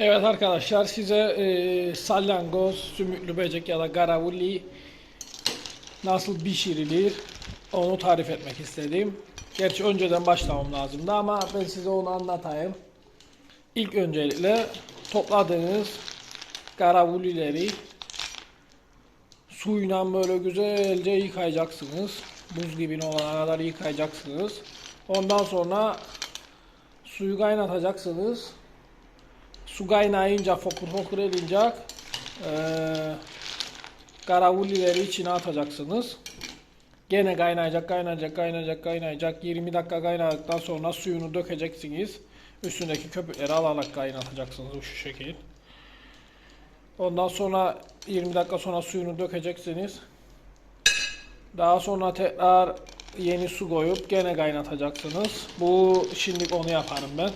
Evet arkadaşlar size e, salyangoz, sümüklü böcek ya da garavulli nasıl pişirilir onu tarif etmek istedim. Gerçi önceden başlamam lazımdı ama ben size onu anlatayım. İlk öncelikle topladığınız garavullileri suyla böyle güzelce yıkayacaksınız. Buz gibi olana kadar yıkayacaksınız. Ondan sonra suyu kaynatacaksınız. Su kaynayınca fokur fokur edince eee karavullileri içine atacaksınız. Gene kaynayacak, kaynayacak, kaynayacak, kaynayacak. 20 dakika kaynadıktan sonra suyunu dökeceksiniz. Üstündeki köpükleri alarak kaynatacaksınız bu şu şekil. Ondan sonra 20 dakika sonra suyunu dökeceksiniz. Daha sonra tekrar yeni su koyup gene kaynatacaksınız. Bu şimdi onu yaparım ben.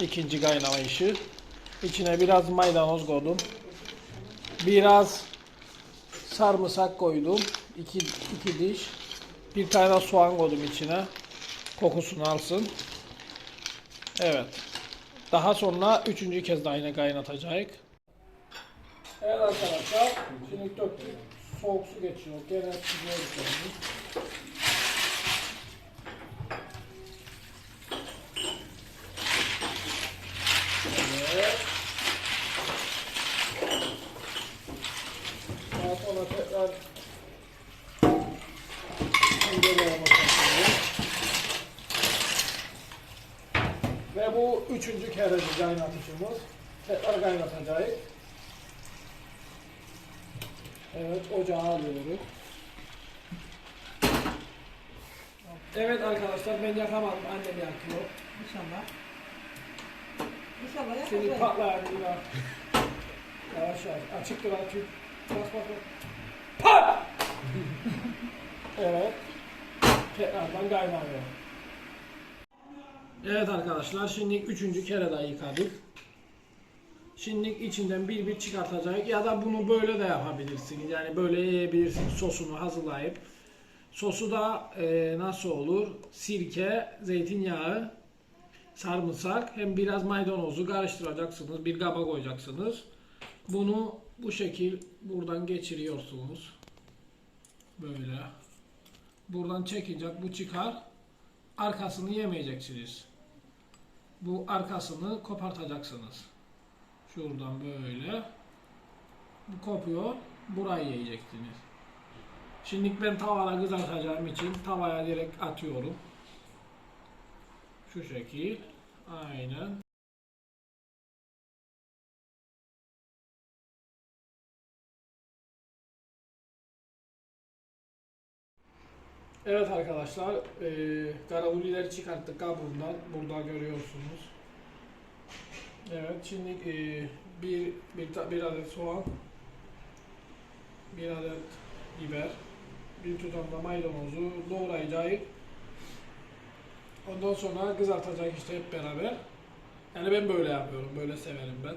İkinci kaynama işi. İçine biraz maydanoz koydum. Biraz sarımsak koydum. 2 iki diş. Bir tane soğan koydum içine. Kokusunu alsın. Evet. Daha sonra üçüncü kez de aynı kaynatacak. Evet arkadaşlar. Şimdi döktük. Soğuk su geçiyor. Gene süzüyoruz şimdi. Evet. Sonra tekrar. Ve bu üçüncü kere kaynatışımız. Tekrar kaynatacağız. Evet, ocağa alıyoruz. Evet arkadaşlar ben yakamadım, annem yakıyor. İnşallah. İnşallah Seni yapacağız. patlar. Yavaş yavaş. Açık dur açık. Pat! evet. Tekrardan kaynanıyor. Evet arkadaşlar şimdi üçüncü kere daha yıkadık. Şimdi içinden bir bir çıkartacak ya da bunu böyle de yapabilirsiniz. Yani böyle yiyebilirsiniz sosunu hazırlayıp. Sosu da e, nasıl olur? Sirke, zeytinyağı, sarımsak hem biraz maydanozu karıştıracaksınız. Bir kaba koyacaksınız. Bunu bu şekil buradan geçiriyorsunuz. Böyle. Buradan çekince bu çıkar. Arkasını yemeyeceksiniz. Bu arkasını kopartacaksınız. Şuradan böyle. Bu kopuyor. Burayı yiyeceksiniz. Şimdi ben tavada kızartacağım için tavaya direkt atıyorum. Şu şekil. Aynen. Evet arkadaşlar, eee karavullileri çıkarttık kabuğundan. Burada görüyorsunuz. Evet, şimdi eee, bir, bir, bir adet soğan, bir adet biber, bir tutam da maydanozu doğrayacağız. Ondan sonra kızartacak işte hep beraber. Yani ben böyle yapıyorum, böyle severim ben.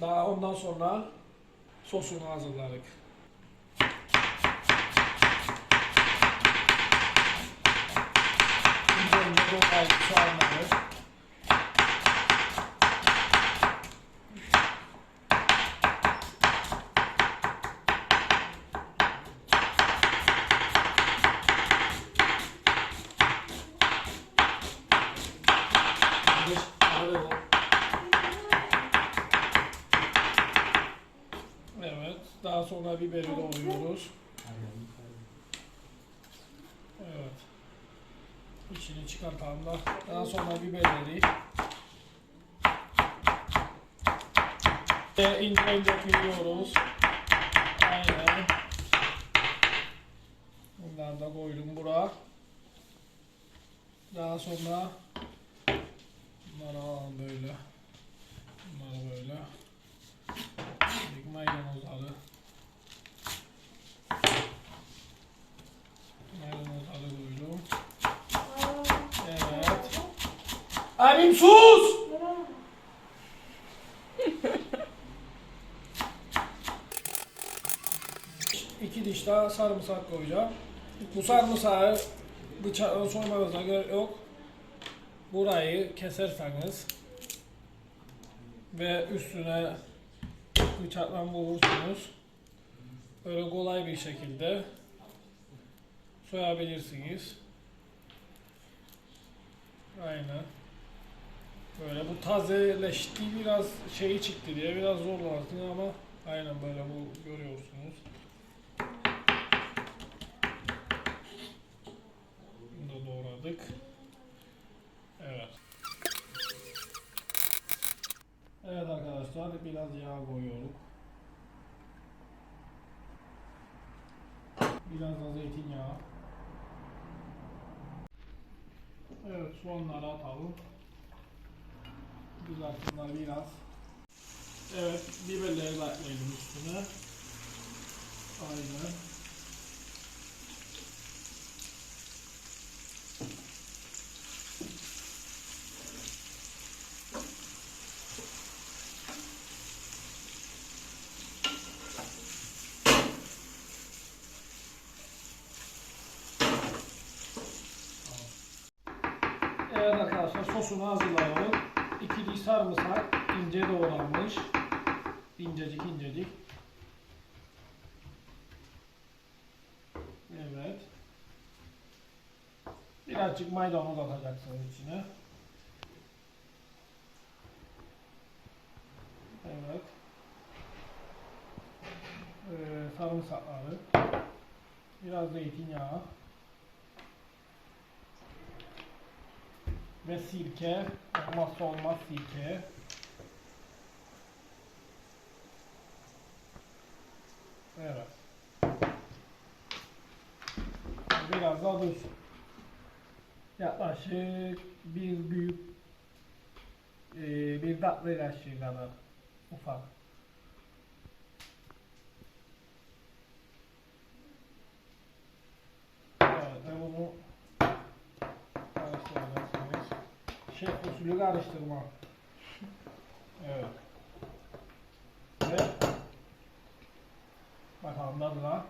Daha ondan sonra sosunu hazırladık. Üzerinde doğrayıp soğanları. Geç, arada o. Evet, daha sonra biberi doğruyoruz. Evet. İçini çıkartalım da. Daha sonra biberleri. İnce ince kıyıyoruz. Aynen. Bunları da koydum buraya. Daha sonra bunları böyle. Bunları böyle. Şimdi maydanozları. Maydanozları koydum. Evet. Sus! İki diş daha sarımsak koyacağım. Bu sarımsağı bıçağı sormanıza gerek yok. Burayı keserseniz ve üstüne bıçakla vurursunuz. Böyle kolay bir şekilde soyabilirsiniz. Aynen. Böyle bu tazeleşti biraz şeyi çıktı diye biraz zorlarsın ama aynen böyle bu görüyorsunuz. Bunu da doğradık. Evet. Evet arkadaşlar biraz yağ koyuyoruz. Biraz da zeytinyağı. Evet soğanları atalım. Kızartınlar biraz. Evet biberleri de ekleyelim üstüne. Aynen. Evet arkadaşlar sosunu hazırlayalım. İki diş sarımsak ince doğranmış. İncecik incecik. Evet. Birazcık maydanoz atacaksınız içine. Evet. Ee, sarımsakları. Biraz zeytinyağı. Ve sirke. Olmazsa olmaz sirke. Evet. Biraz da tuz. Yaklaşık bir büyük eee, bir tatlı kaşığı kadar ufak. Evet, ve bunu karıştıracaksınız. Şef usulü karıştırma. Evet. Ve bakalım tadına.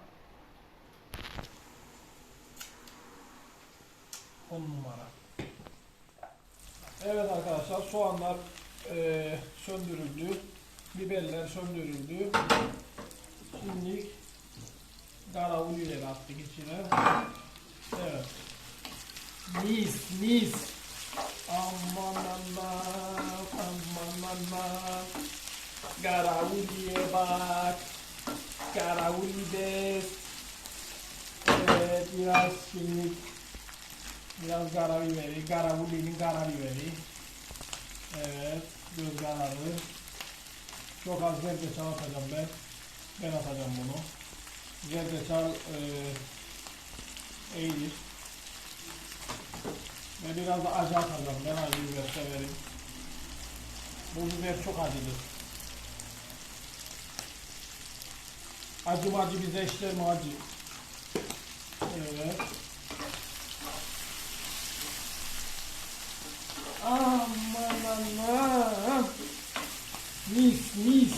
10 numara. Evet arkadaşlar soğanlar eee söndürüldü. Biberler söndürüldü. Şimdi karavulüleri attık içine. Evet. Mis mis. Aman aman aman aman. Karavulüye bak. Karavulüdes. Evet biraz şimdi Biraz kara biberi, karavulinin kara biberi. Evet, göz kararı. Çok az zerdeçal atacağım ben. Ben atacağım bunu. Zerdeçal e, eğilir. Biraz da acı atacağım ben acı biber severim. Bu biber çok acıdır. Acı macı bize işler mi acı? Evet. Aman aman. Mis mis.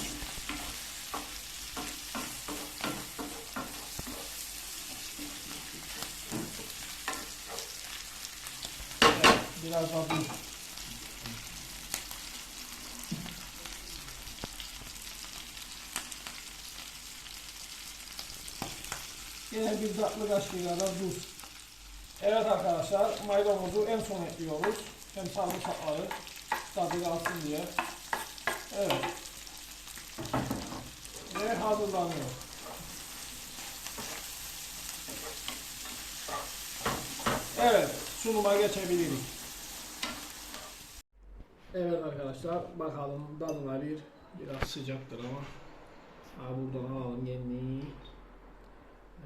Evet, biraz daha tuz. Yine bir tatlı kaşığı kadar tuz. Evet arkadaşlar maydanozu en son ekliyoruz. Hem sarımsakları tadı kalsın diye. Evet. Ve hazırlanıyor. Evet, sunuma geçebiliriz. Evet arkadaşlar, bakalım tadına bir biraz sıcaktır ama. Ha buradan alalım yeni.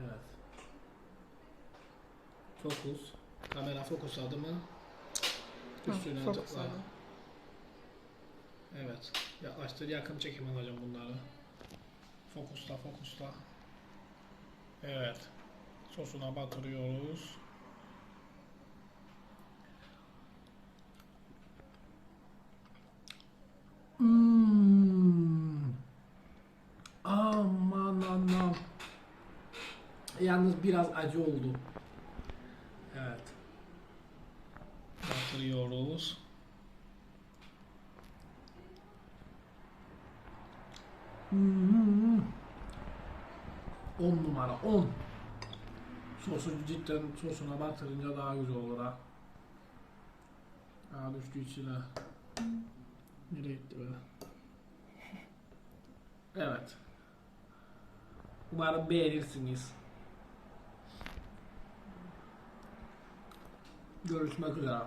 Evet. Fokus. Kamera fokusladı mı? Üstüne tıkla. fokusladı. Evet. Yaklaştır. Yakın çekim alacağım bunları. Fokusla fokusla. Evet. Sosuna batırıyoruz. Hmm. Anam. Yalnız biraz acı oldu. Evet. Batırıyoruz. Hmm. 10 numara 10. Sosu cidden sosuna batırınca daha güzel olur ha. Aa düştü içine. Nereye gitti böyle? Evet. Umarım beğenirsiniz. Görüşmek üzere.